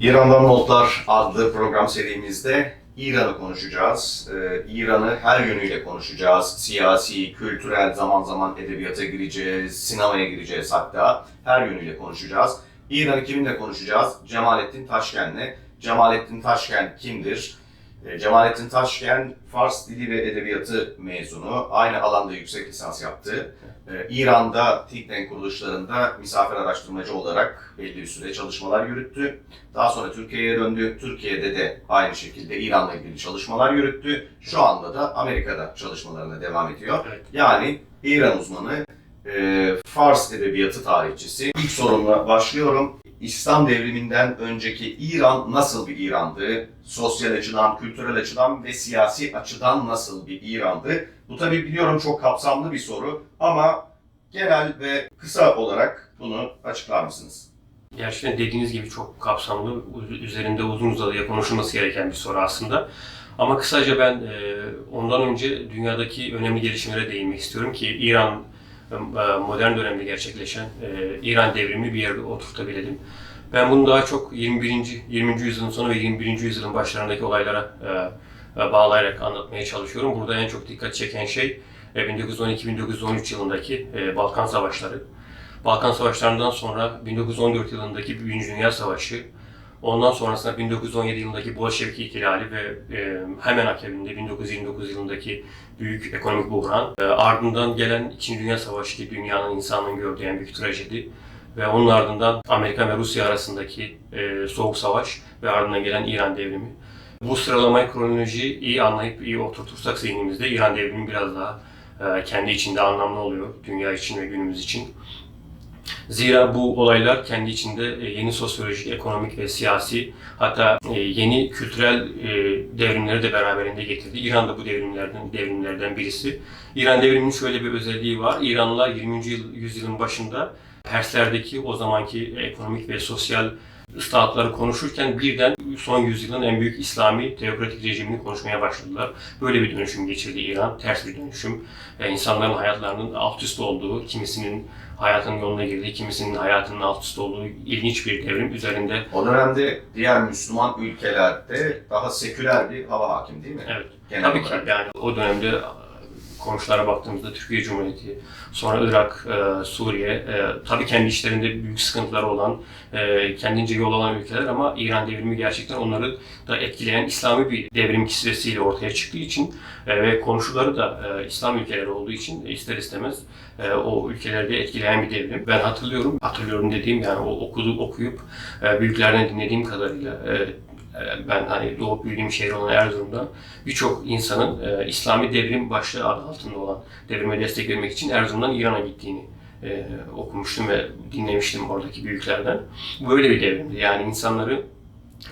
İran'dan Notlar adlı program serimizde İran'ı konuşacağız. Ee, İran'ı her yönüyle konuşacağız. Siyasi, kültürel, zaman zaman edebiyata gireceğiz, sinemaya gireceğiz hatta. Her yönüyle konuşacağız. İran'ı kiminle konuşacağız? Cemalettin Taşken'le. Cemalettin Taşken kimdir? Ee, Cemalettin Taşken Fars Dili ve Edebiyatı mezunu. Aynı alanda yüksek lisans yaptı. Ee, İran'da think tank kuruluşlarında misafir araştırmacı olarak belli bir süre çalışmalar yürüttü. Daha sonra Türkiye'ye döndü. Türkiye'de de aynı şekilde İran'la ilgili çalışmalar yürüttü. Şu anda da Amerika'da çalışmalarına devam ediyor. Evet. Yani İran uzmanı, e, Fars edebiyatı tarihçisi. İlk sorumla başlıyorum. İslam devriminden önceki İran nasıl bir İran'dı? Sosyal açıdan, kültürel açıdan ve siyasi açıdan nasıl bir İran'dı? Bu tabii biliyorum çok kapsamlı bir soru ama genel ve kısa olarak bunu açıklar mısınız? Gerçekten dediğiniz gibi çok kapsamlı, üzerinde uzun uzadıya konuşulması gereken bir soru aslında. Ama kısaca ben e, ondan önce dünyadaki önemli gelişmelere değinmek istiyorum ki İran modern dönemde gerçekleşen e, İran devrimini bir yerde oturtabilelim. Ben bunu daha çok 21. 20. yüzyılın sonu ve 21. yüzyılın başlarındaki olaylara e, e, bağlayarak anlatmaya çalışıyorum. Burada en çok dikkat çeken şey e, 1912-1913 yılındaki Balkan Savaşları. Balkan Savaşları'ndan sonra 1914 yılındaki Birinci Dünya Savaşı, ondan sonrasında 1917 yılındaki Bolşevik ihtilali ve e, hemen akabinde 1929 yılındaki büyük ekonomik buhran, e, ardından gelen İkinci Dünya Savaşı ki dünyanın insanlığın gördüğü en büyük trajedi ve onun ardından Amerika ve Rusya arasındaki e, soğuk savaş ve ardından gelen İran devrimi. Bu sıralamayı, kronolojiyi iyi anlayıp iyi oturtursak zihnimizde İran devrimi biraz daha kendi içinde anlamlı oluyor dünya için ve günümüz için. Zira bu olaylar kendi içinde e, yeni sosyolojik, ekonomik ve siyasi hatta e, yeni kültürel e, devrimleri de beraberinde getirdi. İran da bu devrimlerden devrimlerden birisi. İran devriminin şöyle bir özelliği var. İranlılar 20. yıl- yüzyılın başında Perslerdeki o zamanki ekonomik ve sosyal ıslahatları konuşurken birden son yüzyılın en büyük İslami teokratik rejimini konuşmaya başladılar. Böyle bir dönüşüm geçirdi İran. Ters bir dönüşüm. E, insanların hayatlarının alt üst olduğu, kimisinin hayatının yoluna girdiği, kimisinin hayatının alt üst olduğu ilginç bir devrim üzerinde. O dönemde diğer Müslüman ülkelerde daha seküler bir hava hakim değil mi? Evet. Genel Tabii ki olarak. yani o dönemde komşulara baktığımızda Türkiye Cumhuriyeti, sonra Irak, e, Suriye, e, tabii kendi içlerinde büyük sıkıntıları olan, e, kendince yol alan ülkeler ama İran devrimi gerçekten onları da etkileyen İslami bir devrim kisvesiyle ortaya çıktığı için e, ve komşuları da e, İslam ülkeleri olduğu için ister istemez e, o ülkelerde etkileyen bir devrim. Ben hatırlıyorum, hatırlıyorum dediğim yani o okudu, okuyup e, büyüklerden dinlediğim kadarıyla e, ben hani doğup büyüdüğüm şehir olan Erzurum'da birçok insanın e, İslami devrim başlığı adı altında olan devrime destek vermek için Erzurum'dan İran'a gittiğini e, okumuştum ve dinlemiştim oradaki büyüklerden. Böyle bir devrimdi. Yani insanları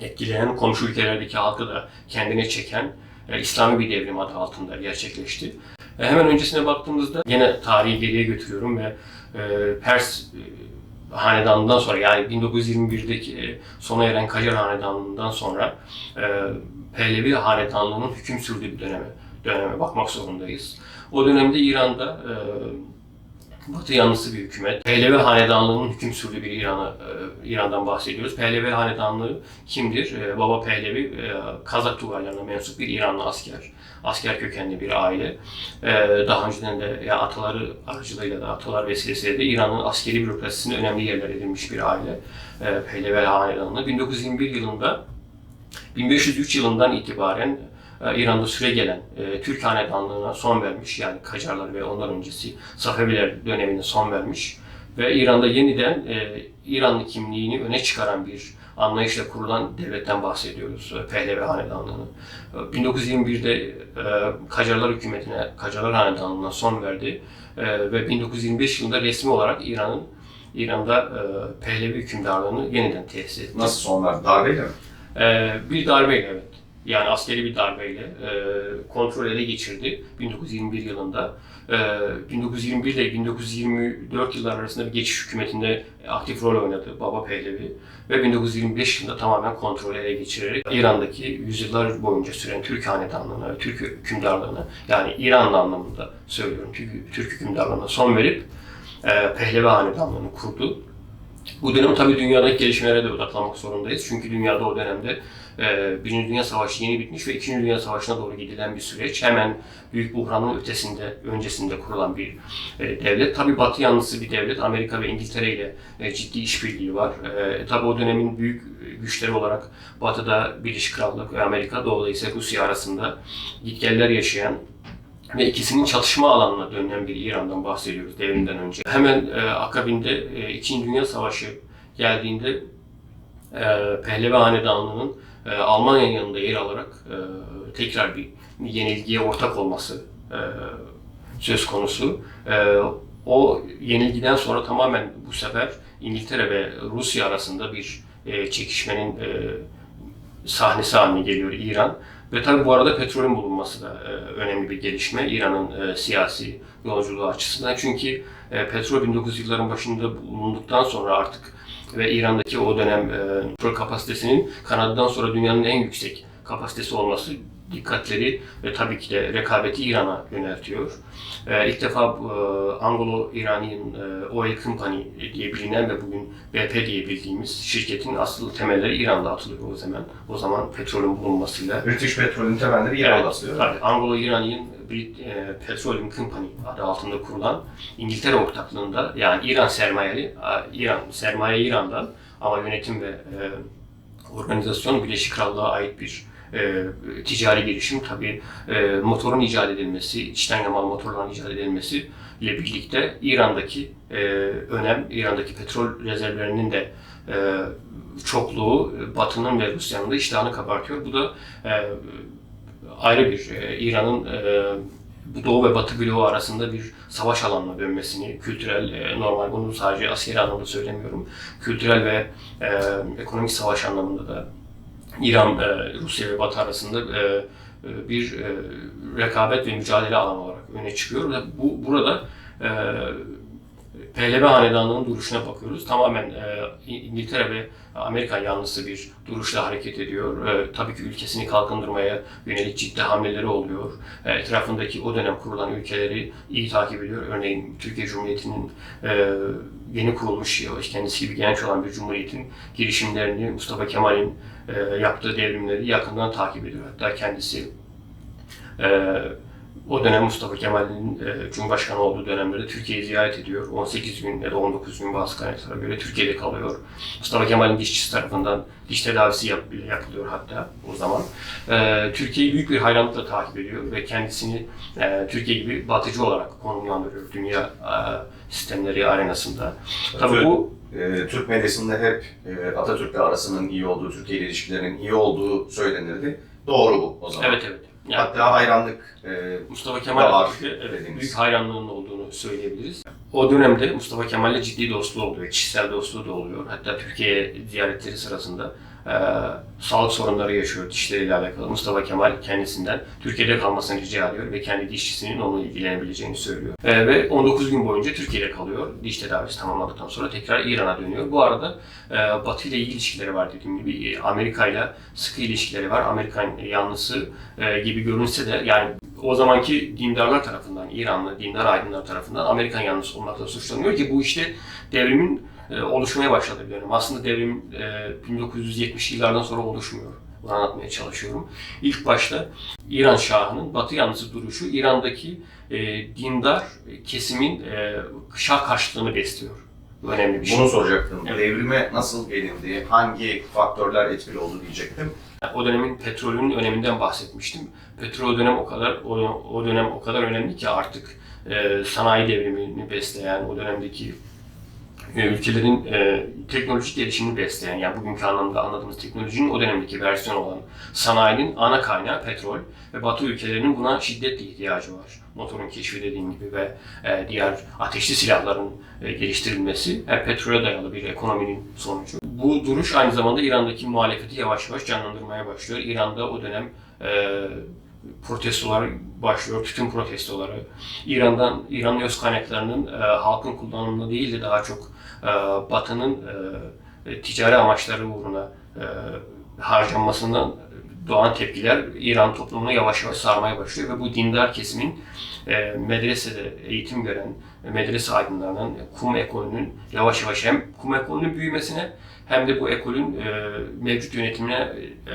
etkileyen, komşu ülkelerdeki halkı da kendine çeken e, İslami bir devrim adı altında gerçekleşti. E, hemen öncesine baktığımızda yine tarihi geriye götürüyorum ve e, Pers e, hanedanından sonra yani 1921'deki e, sona eren Kacar hanedanlığından sonra e, Pehlevi hanedanlığının hüküm sürdüğü bir döneme, döneme bakmak zorundayız. O dönemde İran'da e, Batı yanlısı bir hükümet. Pehlevi hanedanlığının hüküm sürdüğü bir İran'a, e, İran'dan bahsediyoruz. Pehlevi hanedanlığı kimdir? E, Baba Pehlevi, Kazak Tugarlarına mensup bir İranlı asker. Asker kökenli bir aile. E, daha önceden de ya ataları aracılığıyla da atalar vesilesiyle de İran'ın askeri bürokrasisinde önemli yerler edinmiş bir aile. Pehlevi hanedanlığı. 1921 yılında 1503 yılından itibaren İran'da süre gelen e, Türk hanedanlığına son vermiş. Yani Kacarlar ve ondan öncesi Safeviler dönemine son vermiş. Ve İran'da yeniden e, İranlı kimliğini öne çıkaran bir anlayışla kurulan devletten bahsediyoruz. e, Pehlevi Hanedanlığı'nı. E, 1921'de e, Kacarlar hükümetine, Kacarlar Hanedanlığı'na son verdi. E, ve 1925 yılında resmi olarak İran'ın İran'da e, Pehlevi hükümdarlığını yeniden tesis etti. Nasıl sonlar? Darbeyle mi? Ee, bir darbeyle evet. Yani askeri bir darbeyle e, kontrol ele geçirdi 1921 yılında. E, 1921 ile 1924 yıllar arasında bir geçiş hükümetinde aktif rol oynadı Baba Pehlevi ve 1925 yılında tamamen kontrol ele geçirerek İran'daki yüzyıllar boyunca süren Türk hanedanlığına ve Türk hükümdarlığına yani İranlı anlamında söylüyorum Türk, Türk hükümdarlığına son verip e, Pehlevi hanedanlığını kurdu. Bu dönem tabii dünyadaki gelişmelere de odaklanmak zorundayız. Çünkü dünyada o dönemde Birinci Dünya Savaşı yeni bitmiş ve İkinci Dünya Savaşı'na doğru gidilen bir süreç. Hemen büyük buhranın ötesinde, öncesinde kurulan bir e, devlet. Tabii Batı yanlısı bir devlet. Amerika ve İngiltere ile e, ciddi işbirliği var. E, tabii o dönemin büyük güçleri olarak Batı'da Birleşik Krallık ve Amerika, Doğu'da ise Rusya arasında gitgeller yaşayan ve ikisinin çatışma alanına dönen bir İran'dan bahsediyoruz devrimden önce. Hemen akabinde İkinci Dünya Savaşı geldiğinde e, Pehlevi Hanedanlığı'nın e, Almanya'nın yanında yer alarak e, tekrar bir yenilgiye ortak olması e, söz konusu. E, o yenilgiden sonra tamamen bu sefer İngiltere ve Rusya arasında bir e, çekişmenin e, sahnesi haline geliyor İran. Ve tabii bu arada petrolün bulunması da e, önemli bir gelişme İran'ın e, siyasi yolculuğu açısından. Çünkü e, petrol 1900 yılların başında bulunduktan sonra artık ve İran'daki o dönem petrol kapasitesinin Kanada'dan sonra dünyanın en yüksek kapasitesi olması dikkatleri ve tabii ki de rekabeti İran'a yöneltiyor. E, ilk defa e, Anglo-Iranian e, Oil Company diye bilinen ve bugün BP diye bildiğimiz şirketin asıl temelleri İran'da atılıyor o zaman. O zaman petrolün bulunmasıyla British Petrol'ün temelleri İran'da atılıyor. Tabii Anglo-Iranian Brit- e, Petroleum Company adı altında kurulan İngiltere ortaklığında yani İran sermayeli, İran sermaye İran'dan ama yönetim ve e, organizasyon Birleşik Krallığa ait bir e, ticari girişim. Tabii e, motorun icat edilmesi, içten yamalı motorların icat edilmesi ile birlikte İran'daki e, önem, İran'daki petrol rezervlerinin de e, çokluğu Batı'nın ve Rusya'nın da iştahını kabartıyor. Bu da e, ayrı bir e, İran'ın e, Doğu ve Batı bloğu arasında bir savaş alanına dönmesini, kültürel, e, normal bunu sadece askeri anlamda söylemiyorum, kültürel ve e, ekonomik savaş anlamında da İran, Rusya ve Batı arasında e, e, bir e, rekabet ve mücadele alanı olarak öne çıkıyor. Ve bu burada Pehlevi Hanedanlığı'nın duruşuna bakıyoruz. Tamamen e, İngiltere ve Amerika yanlısı bir duruşla hareket ediyor. E, tabii ki ülkesini kalkındırmaya yönelik ciddi hamleleri oluyor. E, etrafındaki o dönem kurulan ülkeleri iyi takip ediyor. Örneğin Türkiye Cumhuriyeti'nin e, yeni kurulmuş, kendisi gibi genç olan bir cumhuriyetin girişimlerini, Mustafa Kemal'in e, yaptığı devrimleri yakından takip ediyor. Hatta kendisi e, o dönem Mustafa Kemal'in e, Cumhurbaşkanı olduğu dönemlerde Türkiye'yi ziyaret ediyor. 18 gün ya da 19 gün bazı kaynaklara göre Türkiye'de kalıyor. Mustafa Kemal'in dişçisi tarafından diş tedavisi yap, bile yapılıyor hatta o zaman. E, Türkiye'yi büyük bir hayranlıkla takip ediyor ve kendisini e, Türkiye gibi batıcı olarak konumlandırıyor dünya e, sistemleri arenasında. Tabii bu E, Türk medyasında hep e, Atatürk'le arasının iyi olduğu, Türkiye ile ilişkilerinin iyi olduğu söylenirdi. Doğru bu o zaman. evet evet. Yani Hatta hayranlık e, Mustafa Kemal var evet, büyük hayranlığının olduğunu söyleyebiliriz. O dönemde Mustafa Kemal'le ciddi dostluğu oluyor, kişisel dostluğu da oluyor. Hatta Türkiye ziyaretleri sırasında e, sağlık sorunları yaşıyor dişleriyle alakalı. Mustafa Kemal kendisinden Türkiye'de kalmasını rica ediyor ve kendi dişçisinin onunla ilgilenebileceğini söylüyor. E, ve 19 gün boyunca Türkiye'de kalıyor. Diş tedavisi tamamladıktan sonra tekrar İran'a dönüyor. Bu arada e, Batı ile iyi ilişkileri var dediğim gibi. E, Amerika ile sıkı ilişkileri var. Amerikan yanlısı e, gibi görünse de yani o zamanki dindarlar tarafından, İranlı dindar aydınlar tarafından Amerikan yanlısı olmakla suçlanıyor ki bu işte devrimin e, oluşmaya başladığı bir dönem. Aslında devrim e, 1970 yıllardan sonra oluşmuyor. Bunu anlatmaya çalışıyorum. İlk başta İran Şahı'nın batı yanlısı duruşu İran'daki e, dindar kesimin e, şah karşıtlığını besliyor. Bu önemli bir şey. bunu soracaktım. Evet. Devrime nasıl gelindi, hangi faktörler etkili oldu diyecektim. O dönemin petrolünün öneminden bahsetmiştim. Petrol dönem o kadar o, o dönem o kadar önemli ki artık e, sanayi devrimini besleyen o dönemdeki ülkelerin e, teknolojik gelişimini besleyen yani bugünkü anlamda anladığımız teknolojinin o dönemdeki versiyonu olan sanayinin ana kaynağı petrol ve Batı ülkelerinin buna şiddetle ihtiyacı var. Motorun keşfi dediğim gibi ve e, diğer ateşli silahların e, geliştirilmesi hep petrole dayalı bir ekonominin sonucu. Bu duruş aynı zamanda İran'daki muhalefeti yavaş yavaş canlandırmaya başlıyor. İran'da o dönem e, protestolar başlıyor, tütün protestoları. İran'dan İran'ın öz kaynaklarının e, halkın kullanımında değil de daha çok e, Batı'nın e, e, ticari amaçları uğruna e, harcanmasından doğan tepkiler İran toplumunu yavaş yavaş sarmaya başlıyor ve bu dindar kesimin e, medresede eğitim gören medrese aydınlarının kum ekolünün yavaş yavaş hem kum ekolünün büyümesine hem de bu ekolün e, mevcut yönetimine e,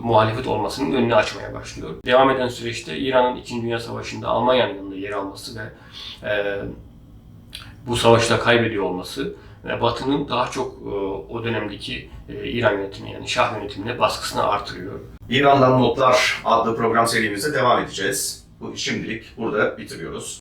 muhalefet olmasının önünü açmaya başlıyor. Devam eden süreçte İran'ın İkinci Dünya Savaşı'nda Almanya'nın yanında yer alması ve e, bu savaşta kaybediyor olması ve Batı'nın daha çok e, o dönemdeki e, İran yönetimine yani Şah yönetimine baskısını artırıyor. İran'dan Notlar adlı program serimizde devam edeceğiz. Bu şimdilik burada bitiriyoruz.